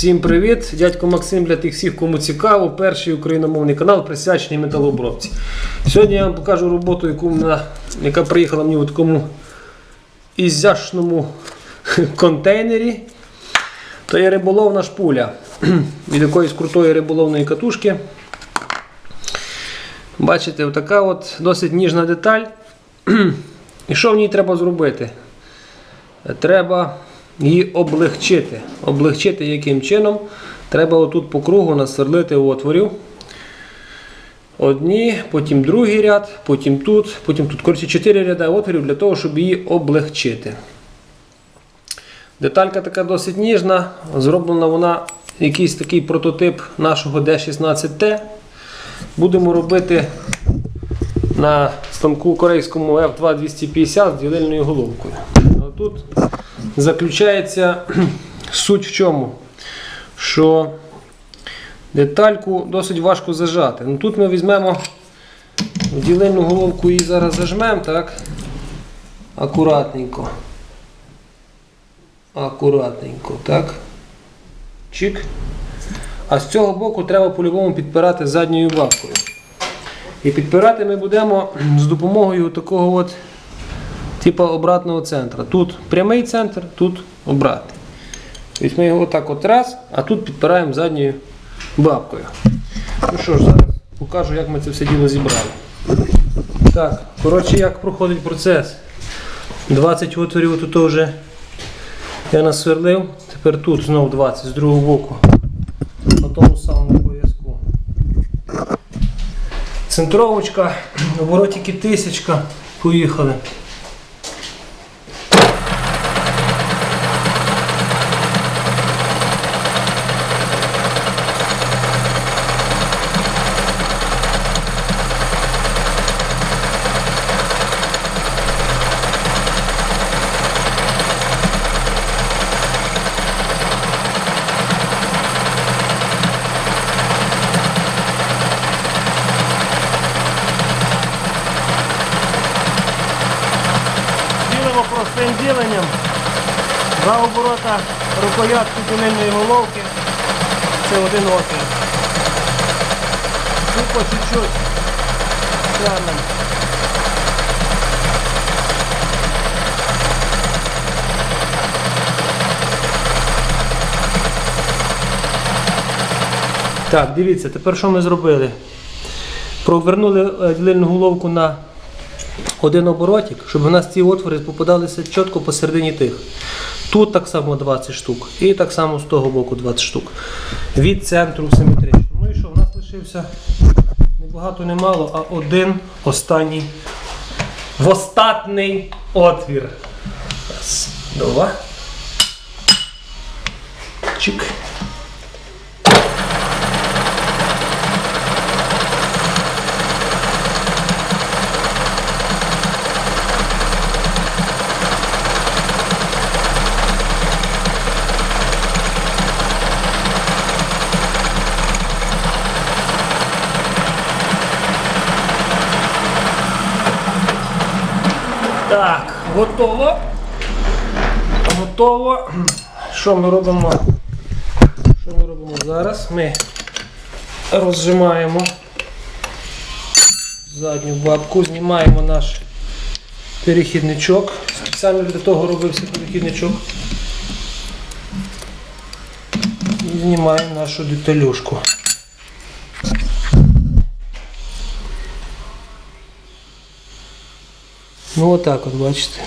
Всім привіт! Дядько Максим для тих всіх, кому цікаво. Перший україномовний канал присвячений металообробці. Сьогодні я вам покажу роботу, яку мене- яка приїхала мені в такому ізяшному контейнері. То є риболовна шпуля від якоїсь крутої риболовної катушки. Бачите, така от досить ніжна деталь. І що в ній треба зробити? Треба її облегчити. Облегчити яким чином? Треба отут по кругу насверлити отворів. Одні, потім другий ряд, потім тут, потім тут. Коротше, 4 ряди отворів для того, щоб її облегчити. Деталька така досить ніжна. Зроблена вона якийсь такий прототип нашого D16T. Будемо робити на станку корейському F2 з ділильною головкою. А Тут заключається суть в чому? Що детальку досить важко зажати. Ну, тут ми візьмемо ділильну головку і зараз зажмемо, так? Акуратненько. Акуратненько, так? Чик. А з цього боку треба по-любому підпирати задньою бабкою. І підпирати ми будемо з допомогою такого от типу обратного центру. Тут прямий центр, тут обратний. Тобто ми його отак от раз, а тут підпираємо задньою бабкою. Ну що ж, зараз покажу, як ми це все діло зібрали. Так, коротше, як проходить процес. 20 отворів тут вже я насверлив. Тепер тут знову 20 з другого боку. На тому самому пояску. Центровочка, оборотики тисячка. Поїхали. Простим діленням. Два оборота рукоятки ділильної головки. Це один отвір. Тут по чуть-чуть. Тягнемо. Так, дивіться, тепер що ми зробили? Провернули е, ділильну головку на один оборотик, щоб у нас ці отвори попадалися чітко посередині тих. Тут так само 20 штук. І так само з того боку 20 штук. Від центру симетрично. Ну і що, у нас лишився не багато, не мало, а один останній востатний отвір. Раз, два. Чик. Так, готово. Готово. Що ми робимо? Що ми робимо зараз? Ми розжимаємо задню бабку, знімаємо наш перехідничок. Спеціально для того робився перехідничок. І знімаємо нашу деталюшку. Ну отак от бачите.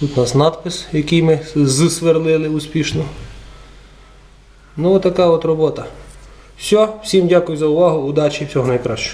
Тут у нас надпис, який ми зсверлили успішно. Ну отака от робота. Все, всім дякую за увагу, удачі, всього найкращого.